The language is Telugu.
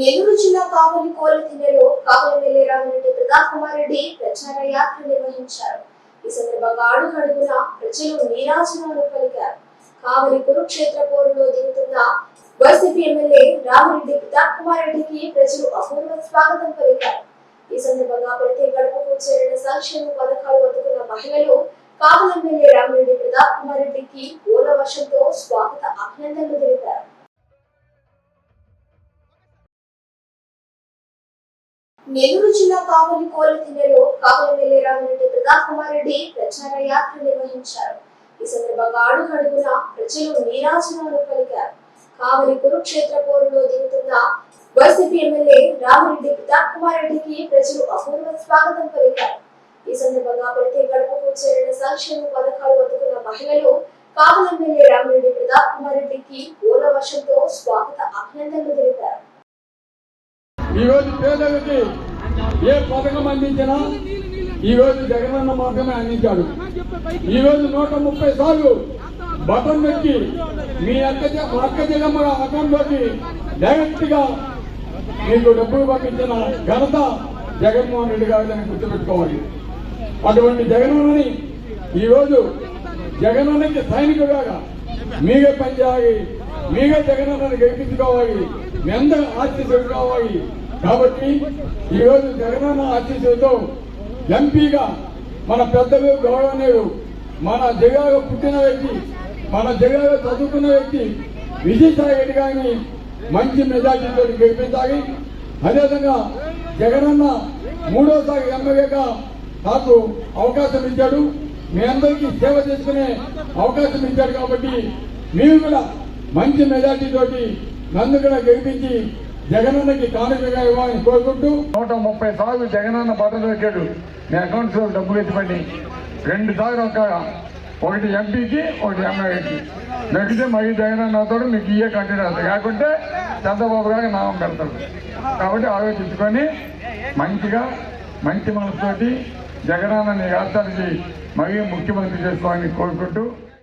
నెల్లూరు జిల్లా కావలి కోలతిన్నెలో కావలి ఎమ్మెల్యే రామిరెడ్డి ప్రతాప్ కుమార్ రెడ్డి ప్రచార యాత్ర నిర్వహించారు. ఈ సందర్భంగా అడుగడుగున ప్రజలు నీరాజనాలు పలికారు. కావలి కురుక్షేత్ర పోరులో దిగుతున్న వైసీపీ ఎమ్మెల్యే రామిరెడ్డి ప్రతాప్ కుమార్ రెడ్డికి ప్రజలు అపూర్వ స్వాగతం పలికారు. ఈ సందర్భంగా ప్రతి గడపకు చేరిన సంక్షేమ పథకాలు అందుకున్న మహిళలు కావలి ఎమ్మెల్యే రామిరెడ్డి ప్రతాప్ కుమార్ రెడ్డికి పూల వర్షంతో స్వాగత అభినందనలు తెలిపారు. నెల్లూరు జిల్లా కావలి కోలతిన్నెలో కావలి ఎమ్మెల్యే రామిరెడ్డి ప్రతాప్ కుమార్ రెడ్డి ప్రచార యాత్ర నిర్వహించారు. ఈ సందర్భంగా అడుగడుగున ప్రజలు నీరాజనాలు పలికారు. కావలి కురుక్షేత్ర పోరులో దిగుతున్న వైసీపీ ఎమ్మెల్యే రామిరెడ్డి ప్రతాప్ కుమార్ రెడ్డికి ప్రజలు అపూర్వ స్వాగతం పలికారు. ఈ సందర్భంగా ప్రతి గడపకు చేరిన సంక్షేమ పథకాలు అందుకున్న మహిళలు కావలి ఎమ్మెల్యే రామిరెడ్డి ప్రతాప్ కుమార్ రెడ్డికి పూల వర్షంతో స్వాగత అభినందనలు తెలిపారు. ఈ రోజు పేదలకి ఏ పథకం అందించినా ఈ రోజు జగనన్న మాత్రమే అందించాడు. ఈ రోజు నూట ముప్పై సార్లు బటన్ నొక్కి మీ అక్క మా అక్క చెల్లెమ్మ అకౌంట్లోకి డైరెక్ట్గా మీకు డబ్బులు పంపించిన ఘనత జగన్మోహన్ రెడ్డి గారిని గుర్తుపెట్టుకోవాలి. అటువంటి జగనన్నని ఈ రోజు జగనన్నకి సైనికుడుగా మీగే పనిచేయాలి. మీగే జగనన్నని గెలిపించుకోవాలి. మీ అందరూ ఆశీస్సులు కావాలి. కాబట్టి ఈ రోజు జగనన్న ఆశీస్సులతో ఎంపీగా మన పెద్దలు నేడు మన జగాలో పుట్టిన వ్యక్తి మన జగాలో చదువుకున్న వ్యక్తి విజయసాయి రెడ్డి గారిని మంచి మెజార్టీతో గెలిపించాలి. అదేవిధంగా జగనన్న మూడోసారి ఎమ్మెల్యేగా నాకు అవకాశం ఇచ్చాడు. మీ అందరికీ సేవ చేసుకునే అవకాశం ఇచ్చాడు కాబట్టి మీరు కూడా మంచి మెజార్టీ తోటి నన్ను కూడా గెలిపించి జగనన్నకి కానుకగా ఇవ్వాలని కోరుకుంటూ నూట ముప్పై సార్లు జగనన్న బట్టలు పెట్టాడు మీ అకౌంట్స్లో డబ్బులు ఎత్తిపడి. రెండు సార్లు ఒక ఒకటి ఎంపీకి ఒకటి ఎమ్మెల్యేకి. నెక్కితే మళ్ళీ జగనన్నతో మీకు ఇయ్యే కంటిన్యూ అవుతుంది కాకుంటే చంద్రబాబు గారికి నామం పెడతాడు. కాబట్టి ఆలోచించుకొని మంచిగా మంచి మనసుతోటి జగనన్న నీ రాష్ట్రానికి మరీ ముఖ్యమంత్రి చేసుకోవాలని కోరుకుంటూ